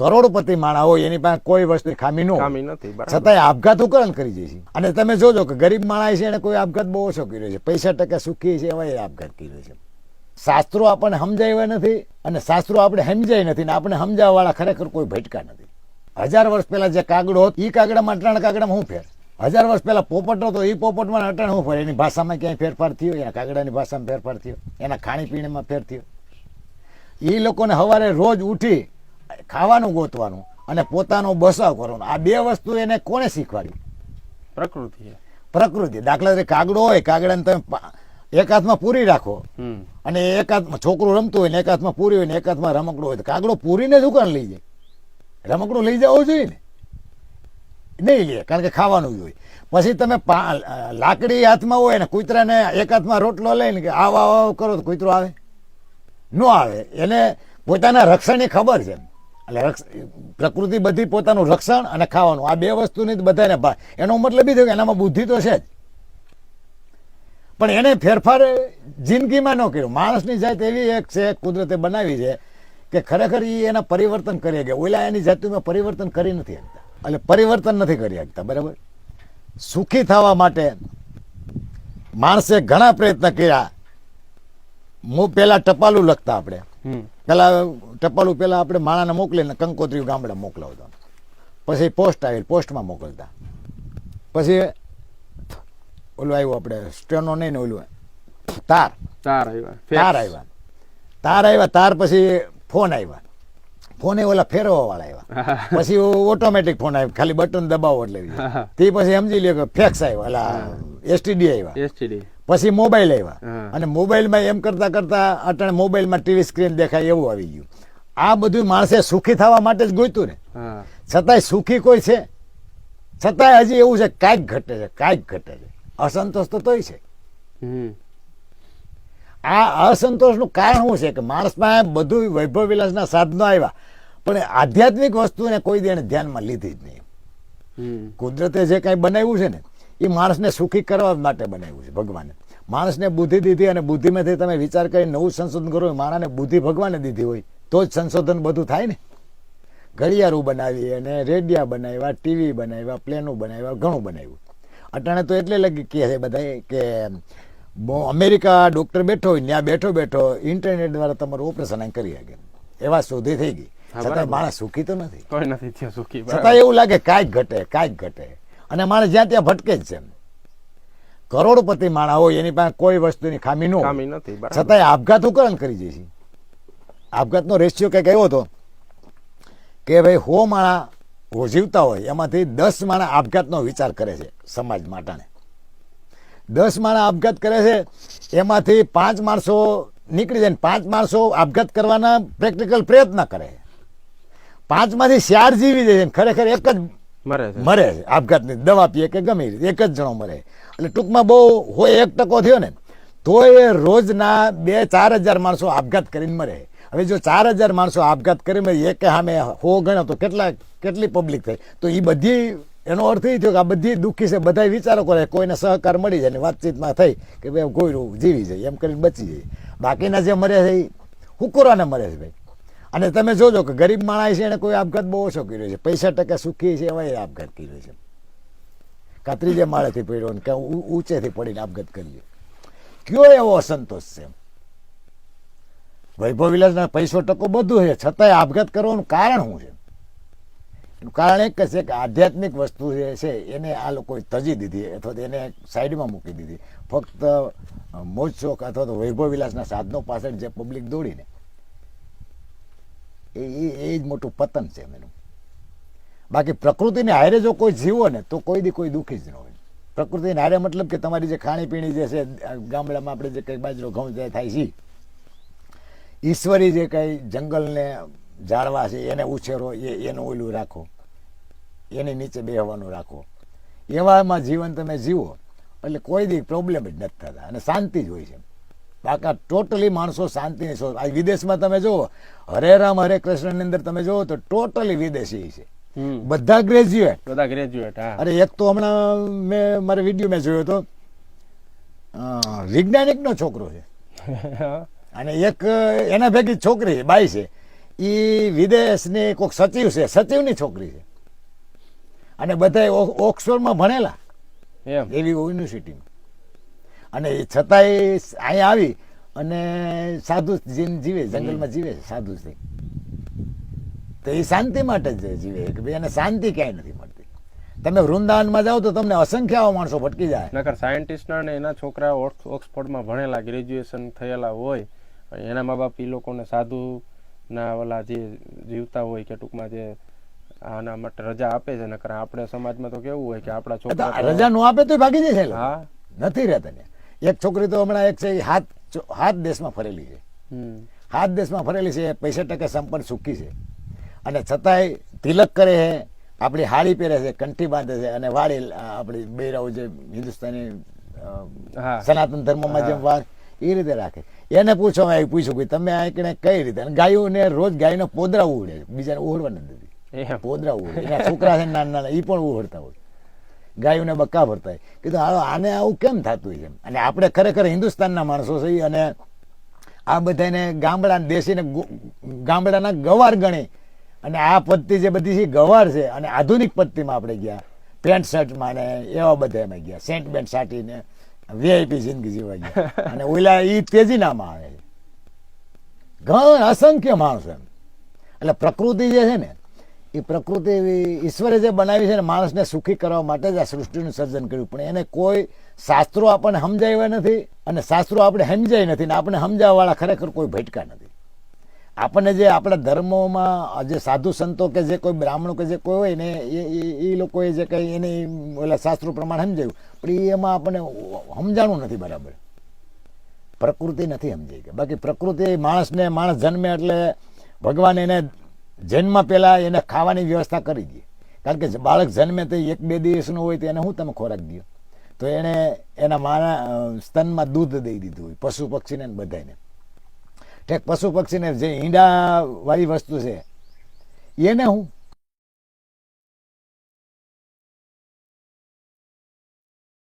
કરોડપતિ માણા હોય એની પાસે કોઈ વસ્તુ ખામી ન ખામી નથી છતાંય આપઘાત ઉકરણ કરી જાય છે. અને તમે જોજો કે ગરીબ માણા છે એને કોઈ આપઘાત બહુ ઓછો કર્યો છે. પૈસા ટકા સુખી છે એવા આપઘાત કર્યો છે. શાસ્ત્રો આપણને સમજાવ્યા નથી અને શાસ્ત્રો આપણે સમજાય નથી ને આપણે સમજાવવા વાળા ખરેખર કોઈ ભટકા નથી. હજાર વર્ષ પહેલા જે કાગડો હતો એ કાગડામાં અટાણ કાગડામાં હું ફેર? હજાર વર્ષ પહેલા પોપટ હતો એ પોપટમાં અટાણ હું ફેર? એની ભાષામાં ક્યાંય ફેરફાર થયો? એના કાગડાની ભાષામાં ફેરફાર થયો? એના ખાણીપીણીમાં ફેર થયો? એ લોકોને સવારે રોજ ઉઠી ખાવાનું ગોતવાનું અને પોતાનો બસાવ કરવાનો. આ બે વસ્તુ એને કોણે શીખવાડી? પ્રકૃતિ પ્રકૃતિ. દાખલા તરીકે કાગડો હોય કાગડાને તમે એક હાથમાં પૂરી રાખો અને એક હાથમાં છોકરું રમતું હોય ને એક હાથમાં પૂરી હોય ને એક હાથમાં રમકડું હોય તો કાગડો પૂરીને દુકાન લઈ જાય. રમકડું લઈ જવું જોઈએ ને. નહીં લે કારણ કે ખાવાનું જ હોય. પછી તમે લાકડી હાથમાં હોય ને કૂતરાને એક હાથમાં રોટલો લઈને કે આવ આવ આવ કરો તો કૂતરો આવે? ન આવે. એને પોતાના રક્ષણની ખબર છે એટલે પ્રકૃતિ બધી પોતાનું રક્ષણ અને ખાવાનું. આ બે વસ્તુની બધાને એનો મતલબ એ થયો કે એનામાં બુદ્ધિ તો છે જ. પણ એને ફેરફાર જિંદગીમાં ન કર્યો. માણસની જાત એવી એક છે કુદરતે બનાવી છે કે ખરેખર એ એના પરિવર્તન કરી ગયા ઓલા એની જાતનું પરિવર્તન કરી નથી શકતા. એટલે પરિવર્તન નથી કરી શકતા. બરાબર? સુખી થવા માટે માણસે ઘણા પ્રયત્ન કર્યા. હું પેલા ટપાલું લખતા આપણે. પેલા ટપાલું પેલા આપણે માણાને મોકલીને કંકોત્રી ગામડા મોકલાવતા. પછી પોસ્ટ આવી પોસ્ટમાં મોકલતા. પછી ઓલું આવ્યું આપણે સ્ટેનો નહીં ને ઓલું તાર. તાર આવ્યા તાર આવ્યા. તાર આવ્યા તાર પછી ફોન આવ્યા. ફોને ઓલા ફેરવા વાળા આવ્યા. પછી ઓટોમેટિક ફોન આવ્યો ખાલી બટન દબાવો એટલે. તે પછી સમજી લ્યો કે ફેક્સ આવ્યો એટલે એસટીડી આવ્યા. એસટીડી. પછી મોબાઈલ આવ્યા. અને મોબાઈલમાં એમ કરતા કરતા અટાણે મોબાઈલમાં ટીવી સ્ક્રીન દેખાય એવું આવી ગયું. આ બધું માણસે સુખી થવા માટે જ ગોઈતું ને. છતાંય સુખી કોઈ છે? છતાંય હજી એવું છે કાંઈક ઘટે છે કાંઈક ઘટે છે. અસંતોષ તો તોય છે. આ અસંતોષનું કારણ શું છે કે માણસમાં બધું વૈભવ વિલાસના સાધનો આવ્યા પણ આધ્યાત્મિક વસ્તુને કોઈ દેણે ધ્યાનમાં લીધી જ નહીં. કુદરતે જે કાંઈ બનાવ્યું છે ને એ માણસને સુખી કરવા માટે બનાવ્યું છે ભગવાને. માણસને બુદ્ધિ દીધી અને બુદ્ધિમાંથી તમે વિચાર કરી નવું સંશોધન કરો માણસને બુદ્ધિ ભગવાને દીધી હોય તો જ સંશોધન બધું થાય ને. ઘડિયાળું બનાવી અને રેડિયા બનાવ્યા ટીવી બનાવ્યા પ્લેનો બનાવ્યા ઘણું બનાવ્યું. અટાણે તો એટલે લગી કે છે બધા કે અમેરિકા ડોક્ટર બેઠો હોય ત્યાં બેઠો બેઠો ઇન્ટરનેટ દ્વારા તમારું ઓપરેશન અહીં કરી શકે. એવા શોધી થઈ ગઈ. છતાં માણસ સુખી તો નથી. સુખી છતાં એવું લાગે કાંઈક ઘટે કાંઈક ઘટે. અને માણસ જ્યાં ત્યાં ભટકે જ છે. કરોડપતિ માણા હોય એની પાસે કોઈ વસ્તુની ખામી ન છતાંય આપઘાત ઉકરણ કરી જાય છે. આપઘાતનો રેશિયો કંઈક એવો હતો કે ભાઈ હો માણા જીવતા હોય એમાંથી દસ માણા આપઘાતનો વિચાર કરે છે સમાજ માટાને. દસ માણા આપઘાત કરે છે એમાંથી પાંચ માણસો નીકળી જાય ને પાંચ માણસો આપઘાત કરવાના પ્રેક્ટિકલ પ્રયત્ન કરે. પાંચમાંથી ચાર જીવી જાય છે ખરેખર એક જ મરે મરે છે. આપઘાતની દવા પીએ કે ગમે એક જ જણો મરે. એટલે ટૂંકમાં બહુ હોય એક ટકો થયો ને તો એ રોજના બે ચાર હજાર માણસો આપઘાત કરીને મરે. હવે જો ચાર હજાર માણસો આપઘાત કરીને મરે, એક સામે હો ગણો તો કેટલા કેટલી પબ્લિક થઈ? તો એ બધી એનો અર્થ એ થયો કે આ બધી દુઃખી છે બધા વિચારો કરે કોઈને સહકાર મળી જાય ને વાતચીતમાં થઈ કે ભાઈ કોઈ જીવી જાય એમ કરીને બચી જાય. બાકીના જે મરે છે એ હુકુરાને મરે છે ભાઈ. અને તમે જોજો કે ગરીબ માણસ છે એને કોઈ આપઘાત બહુ ઓછો કર્યો છે. પૈસા ટકા સુખી છે એવા એ આપઘાત કર્યો છે. કાં ત્રીજે માળેથી પડ્યો ને કે ઊંચેથી પડીને આપઘાત કર્યો કયો એવો અસંતોષ છે? વૈભવ વિલાસના પૈસો ટકો બધું છે. છતાંય આપઘાત કરવાનું કારણ શું છે? એનું કારણ એક છે કે આધ્યાત્મિક વસ્તુ જે છે એને આ લોકોએ તજી દીધી, અથવા તો એને સાઈડમાં મૂકી દીધી. ફક્ત મોજ શોખ અથવા તો વૈભવ વિલાસના સાધનો પાછળ જે પબ્લિક દોડીને એ, એ- જ મોટું પતન છે એનું. બાકી પ્રકૃતિને હારે જો કોઈ જીવો ને, તો કોઈ દી કોઈ દુઃખી જ ન હોય. પ્રકૃતિને હારે મતલબ કે તમારી જે ખાણીપીણી જે છે ગામડામાં આપણે જે કંઈ બાજરો ઘઉં જે થાય છે, ઈશ્વરી જે કંઈ જંગલને ઝાડવા છે, એને ઉછેરો, એ, એનું ઓલું રાખો. એની નીચે બેહવાનું રાખો. એવામાં જીવન તમે જીવો, એટલે કોઈ દી પ્રોબ્લેમ જ નથી થતા. અને શાંતિ જ હોય છે બાકા ટોટલી માણસો શાંતિની શોધ. આ વિદેશમાં તમે જુઓ હરે રામ હરે કૃષ્ણની અંદર તમે જુઓ તો ટોટલી વિદેશી છે. બધા ગ્રેજ્યુએટ બધા ગ્રેજ્યુએટ અરે એક તો હમણાં મેં મારે વીડિયો મેં જોયો હતો. વૈજ્ઞાનિકનો છોકરો છે. અને એક એના ભેગી છોકરી બાઈ છે. એ વિદેશની કોઈક સચિવ છે સચિવની છોકરી છે. અને બધા ઓક્સફોર્ડમાં ભણેલા. એવી યુનિવર્સિટીમાં અને એ છતાંય અહીંયા આવી અને સાધુ જીન જીવે જંગલમાં જીવે સાધુ છે તો એ શાંતિ માટે જ જીવે કે ભાઈ એને શાંતિ ક્યાંય નથી મળતી. તમે વૃંદાવનમાં જાઓ તો તમને અસંખ્ય આવા માણસો ભટકી જાય. નકર સાયન્ટિસ્ટના ને એના છોકરા ઓક્સફોર્ડમાં ભણેલા ગ્રેજ્યુએશન થયેલા હોય એના મા બાપ એ લોકોને સાધુ ના ઓલા જે જીવતા હોય કે ટૂંકમાં જે આના માટે રજા આપે છે નકર આપણે સમાજમાં તો કેવું હોય કે આપણા છોકરા રજા નો આપે તો ભાગી જાય છે હા. નથી રહેતા ને એક છોકરી તો હમણાં એક છે એ હાથ હાથ દેશમાં ફરેલી છે. હાથ દેશમાં ફરેલી છે પૈસા ટકા સંપન્ન સુખી છે. અને છતાંય તિલક કરે છે આપણી હાડી પહેરે છે કંઠી બાંધે છે અને વાળી આપણી બૈરાઓ જે હિન્દુસ્તાની સનાતન ધર્મમાં જેમ વાર એ રીતે રાખે. એને પૂછો મેં પૂછ્યું કે તમે આ કણે કઈ રીતે? અને ગાયોને રોજ ગાયનો પોદરા ઉડે બીજાને ઉડવા નથી પોદરા ઉડે એના છોકરા છે નાના નાના એ પણ ઉહડતા હોય. ગાયોને બક્કા ભરતા કીધું, હાલો, આને આવું કેમ થતું છે અને આપણે ખરેખર હિન્દુસ્તાનના માણસો છીએ અને આ બધાને ગામડા દેશીને ગામડાના ગવાર ગણી. અને આ પદ્ધતિ જે બધી છે ગવાર છે. અને આધુનિક પદ્ધતિમાં આપણે ગયા. પેન્ટ શર્ટમાં ને એવા બધા અમે ગયા. સેન્ટ બેન્ટ સાટીને વીઆઈપી જિંદગી જીવા ગયા. અને ઓલા એ તેજીનામાં આવે. ઘણા અસંખ્ય માણસો એમ. એટલે પ્રકૃતિ જે છે ને એ પ્રકૃતિ ઈશ્વરે જે બનાવી છે ને માણસને સુખી કરવા માટે જ આ સૃષ્ટિનું સર્જન કર્યું. પણ એને કોઈ શાસ્ત્રો આપણને સમજાવ્યા નથી અને શાસ્ત્રો આપણે સમજાય નથી ને આપણે સમજાવવાવાળા ખરેખર કોઈ ભટકા નથી. આપણને જે આપણા ધર્મોમાં જે સાધુ સંતો કે જે કોઈ બ્રાહ્મણો કે જે કોઈ હોય ને એ, એ- લોકોએ જે કંઈ એને ઓલા શાસ્ત્રો પ્રમાણે સમજાયું પણ એમાં આપણને સમજાણું નથી બરાબર. પ્રકૃતિ નથી સમજાઈ ગઈ બાકી પ્રકૃતિ માણસને માણસ જન્મે એટલે ભગવાન એને જન્મ પહેલાં એને ખાવાની વ્યવસ્થા કરી દે કારણ કે બાળક જન્મે તો એક બે દિવસનું હોય તો એને શું તમે ખોરાક દો તો એણે એના મારા સ્તનમાં દૂધ દઈ દીધું હોય, પશુ પક્ષીને બધાને ઠેક, પશુ પક્ષીને જે ઈંડાવાળી વસ્તુ છે, એને હું